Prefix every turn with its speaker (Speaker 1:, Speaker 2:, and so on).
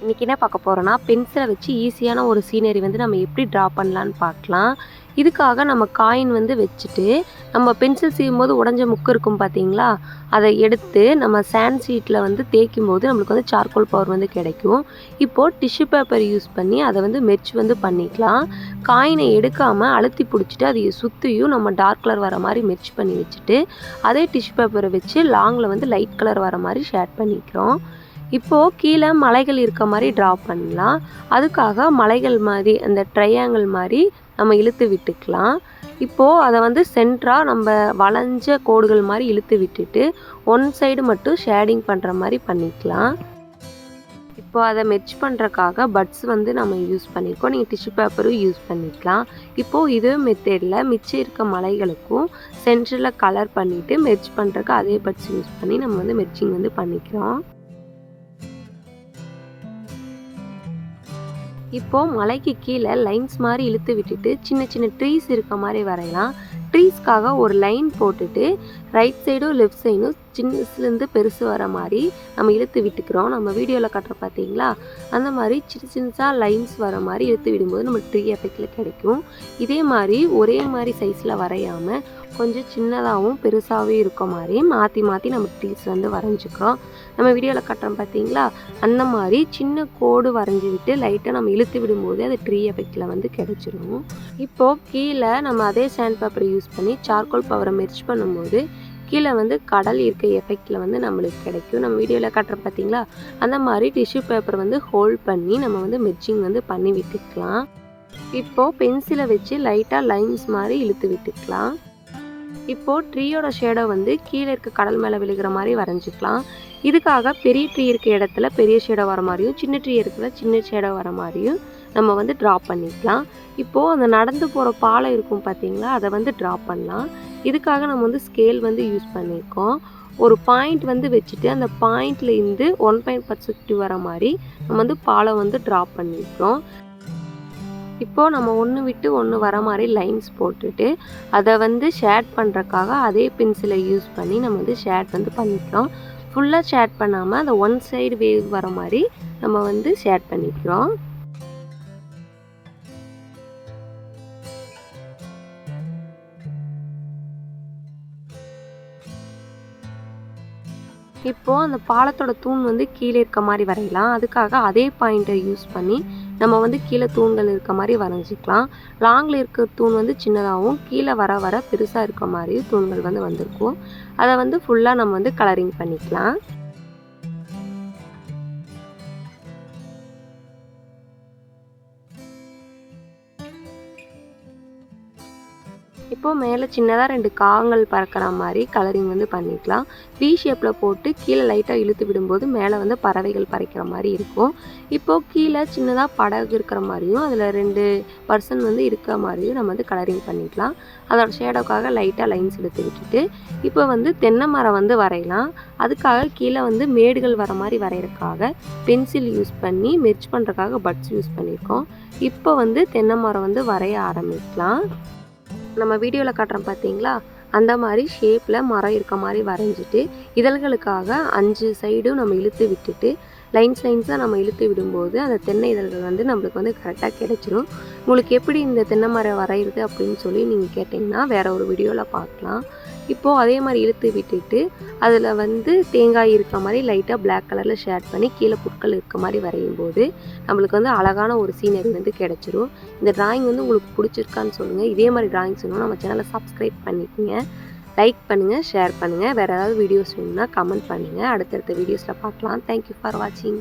Speaker 1: இன்றைக்கி என்ன பார்க்க போகிறோன்னா பென்சிலை வச்சு ஈஸியான ஒரு சீனரி வந்து நம்ம எப்படி ட்ரா பண்ணலான்னு பார்க்கலாம். இதுக்காக நம்ம காயின் வந்து வச்சுட்டு நம்ம பென்சில் செய்யும் போது உடஞ்ச முக்கு இருக்கும் பார்த்தீங்களா அதை எடுத்து நம்ம சாண்ட் ஷீட்டில் வந்து தேய்க்கும் போது நம்மளுக்கு வந்து சார்கோல் பவர் வந்து கிடைக்கும். இப்போது டிஷ்யூ பேப்பர் யூஸ் பண்ணி அதை வந்து மெர்ச் வந்து பண்ணிக்கலாம். காயினை எடுக்காமல் அழுத்தி பிடிச்சிட்டு அதை சுற்றியும் நம்ம டார்க் கலர் வர மாதிரி மெர்ச் பண்ணி வச்சுட்டு அதே டிஷ்யூ பேப்பரை வச்சு லாங்கில் வந்து லைட் கலர் வர மாதிரி ஷேட் பண்ணிக்கிறோம். இப்போது கீழே மலைகள் இருக்க மாதிரி ட்ரா பண்ணலாம். அதுக்காக மலைகள் மாதிரி அந்த ட்ரையாங்கிள் மாதிரி நம்ம இழுத்து விட்டுக்கலாம். இப்போது அதை வந்து சென்ட்ராக நம்ம வளைஞ்ச கோடுகள் மாதிரி இழுத்து விட்டுட்டு ஒன் சைடு மட்டும் ஷேடிங் பண்ணுற மாதிரி பண்ணிக்கலாம். இப்போ அதை மெர்ச் பண்ணுறக்காக பட்ஸ் வந்து நம்ம யூஸ் பண்ணியிருக்கோம் நீங்கள் டிஷ்யூ பேப்பரும் யூஸ் பண்ணிக்கலாம். இப்போது இதே மெத்தேடில் மிச்சம் இருக்க மலைகளுக்கும் சென்டரில் கலர் பண்ணிவிட்டு மெர்ச் பண்ணுறக்கு அதே பட்ஸ் யூஸ் பண்ணி நம்ம வந்து மெர்ச்சிங் வந்து பண்ணிக்கிறோம். இப்போது மலைக்கு கீழே லைன்ஸ் மாதிரி இழுத்து விட்டுட்டு சின்ன சின்ன ட்ரீஸ் இருக்க மாதிரி வரையலாம். ட்ரீஸ்க்காக ஒரு லைன் போட்டுட்டு ரைட் சைடும் லெஃப்ட் சைடும் சின்னஸ்லேருந்து பெருசு வர மாதிரி நம்ம இழுத்து விட்டுக்கிறோம். நம்ம வீடியோவில் கட்டுற பார்த்தீங்களா? அந்த மாதிரி சின்ன சின்னதாக லைன்ஸ் வர மாதிரி இழுத்து விடும்போது நம்ம ட்ரீ எஃபெக்டில் கிடைக்கும். இதே மாதிரி ஒரே மாதிரி சைஸில் வரையாமல் கொஞ்சம் சின்னதாகவும் பெருசாகவும் இருக்க மாதிரி மாற்றி மாற்றி நம்ம ட்ரீஸ் வந்து வரைஞ்சிக்கிறோம். நம்ம வீடியோவில் கட்டுறோம் பார்த்தீங்களா அந்த மாதிரி சின்ன கோடு வரைஞ்சி விட்டு லைட்டாக நம்ம இழுத்து விடும்போது அது ட்ரீ எஃபெக்டில் வந்து கிடைச்சிரும். இப்போது கீழே நம்ம அதே சாண்ட் பேப்பரை யூஸ் பண்ணி சார்கோல் பவரை மெர்ச் பண்ணும்போது கீழே வந்து கடல் இருக்க எஃபெக்டில் வந்து நம்மளுக்கு கிடைக்கும். நம்ம வீடியோவில் காட்டுறோம் பார்த்தீங்களா அந்த மாதிரி டிஷ்யூ பேப்பர் வந்து ஹோல்ட் பண்ணி நம்ம வந்து மெர்ச்சிங் வந்து பண்ணி விட்டுக்கலாம். இப்போது பென்சிலை வச்சு லைட்டாக லைன்ஸ் மாதிரி இழுத்து விட்டுக்கலாம். இப்போது ட்ரீயோட ஷேடோ வந்து கீழே இருக்க கடல் மேலே விழுகிற மாதிரி வரைஞ்சிக்கலாம். இதுக்காக பெரிய ட்ரீ இருக்க இடத்துல பெரிய ஷேடோ வர மாதிரியும் சின்ன ட்ரீ இருக்கிற சின்ன ஷேடோ வர மாதிரியும் நம்ம வந்து ட்ரா பண்ணிக்கலாம். இப்போது அந்த நடந்து போகிற பாலம் இருக்கும் பார்த்தீங்களா அதை வந்து ட்ரா பண்ணலாம். இதுக்காக நம்ம வந்து ஸ்கேல் வந்து யூஸ் பண்ணியிருக்கோம் ஒரு பாயிண்ட் வந்து வச்சுட்டு அந்த பாயிண்ட்லேருந்து ஒன் பாயிண்ட் பர்செக்டிவ் வர மாதிரி நம்ம வந்து பாலம் வந்து ட்ரா பண்ணியிருக்கோம் இப்போது நம்ம ஒன்று விட்டு ஒன்று வர மாதிரி லைன்ஸ் போட்டுட்டு அதை வந்து ஷேட் பண்ணுறக்காக அதே பென்சிலை யூஸ் பண்ணி நம்ம வந்து ஷேட் வந்து பண்ணிக்கிறோம் ஃபுல்லாக ஷேட் பண்ணாமல் அந்த ஒன் சைடு வேவ் வர மாதிரி நம்ம வந்து ஷேட் பண்ணிக்கிறோம். இப்போது அந்த பாலத்தோட தூண் வந்து கீழே இருக்க மாதிரி வரையலாம். அதுக்காக அதே பாயிண்ட்டை யூஸ் பண்ணி நம்ம வந்து கீழே தூண்கள் இருக்க மாதிரி வரைஞ்சிக்கலாம். லாங்கில் இருக்க தூண் வந்து சின்னதாகவும் கீழே வர வர பெருசாக இருக்க மாதிரி தூண்கள் வந்து வந்திருக்கும். அதை வந்து ஃபுல்லாக நம்ம வந்து கலரிங் பண்ணிக்கலாம். இப்போது மேலே சின்னதாக ரெண்டு காகங்கள் பறக்கிற மாதிரி கலரிங் வந்து பண்ணிக்கலாம். வி ஷேப்பில் போட்டு கீழே லைட்டாக இழுத்து விடும்போது மேலே வந்து பறவைகள் பறக்கிற மாதிரி இருக்கும். இப்போது கீழே சின்னதாக படகு இருக்கிற மாதிரியும் அதில் ரெண்டு பர்சன் வந்து இருக்கிற மாதிரியும் நம்ம வந்து கலரிங் பண்ணிக்கலாம். அதோட ஷேடோக்காக லைட்டாக லைன்ஸ் எடுத்து விட்டுட்டு இப்போ வந்து தென்னை மரம் வந்து வரையலாம். அதுக்காக கீழே வந்து மேடுகள் வர மாதிரி வரைகிறதுக்காக பென்சில் யூஸ் பண்ணி மெர்ச் பண்ணுறதுக்காக பட்ஸ் யூஸ் பண்ணியிருக்கோம் இப்போ வந்து தென்னை மரம் வந்து வரைய ஆரம்பிக்கலாம். நம்ம வீடியோவில் காட்டுறோம் பார்த்தீங்களா அந்த மாதிரி ஷேப்பில் மரம் இருக்க மாதிரி வரைஞ்சிட்டு இதழ்களுக்காக அஞ்சு சைடும் நம்ம இழுத்து விட்டுட்டு லைன்ஸ் லைன்ஸாக நம்ம இழுத்து விடும்போது அந்த தென்னை இதழ்கள் வந்து நம்மளுக்கு வந்து கரெக்டாக கிடைச்சிரும். உங்களுக்கு எப்படி இந்த தென்னை மரம் வரைகிறது அப்படின்னு சொல்லி நீங்கள் கேட்டிங்கன்னா வேறு ஒரு வீடியோவில் பார்க்கலாம். இப்போது அதே மாதிரி இழுத்து விட்டுட்டு அதில் வந்து தேங்காய் இருக்க மாதிரி லைட்டாக பிளாக் கலரில் ஷேட் பண்ணி கீழே புட்கள் இருக்க மாதிரி வரையும் போது நம்மளுக்கு வந்து அழகான ஒரு சீனரி வந்து கிடச்சிரும். இந்த ட்ராயிங் வந்து உங்களுக்கு பிடிச்சிருக்கான்னு சொல்லுங்கள் இதே மாதிரி டிராயிங்ஸ் வேணும் நம்ம சேனலை சப்ஸ்கிரைப் பண்ணிக்கோங்க. லைக் பண்ணுங்கள் ஷேர் பண்ணுங்கள் வேறு ஏதாவது வீடியோஸ் வேணும்னா கமெண்ட் பண்ணுங்கள் அடுத்தடுத்த வீடியோஸில் பார்க்கலாம். தேங்க்யூ ஃபார் வாட்சிங்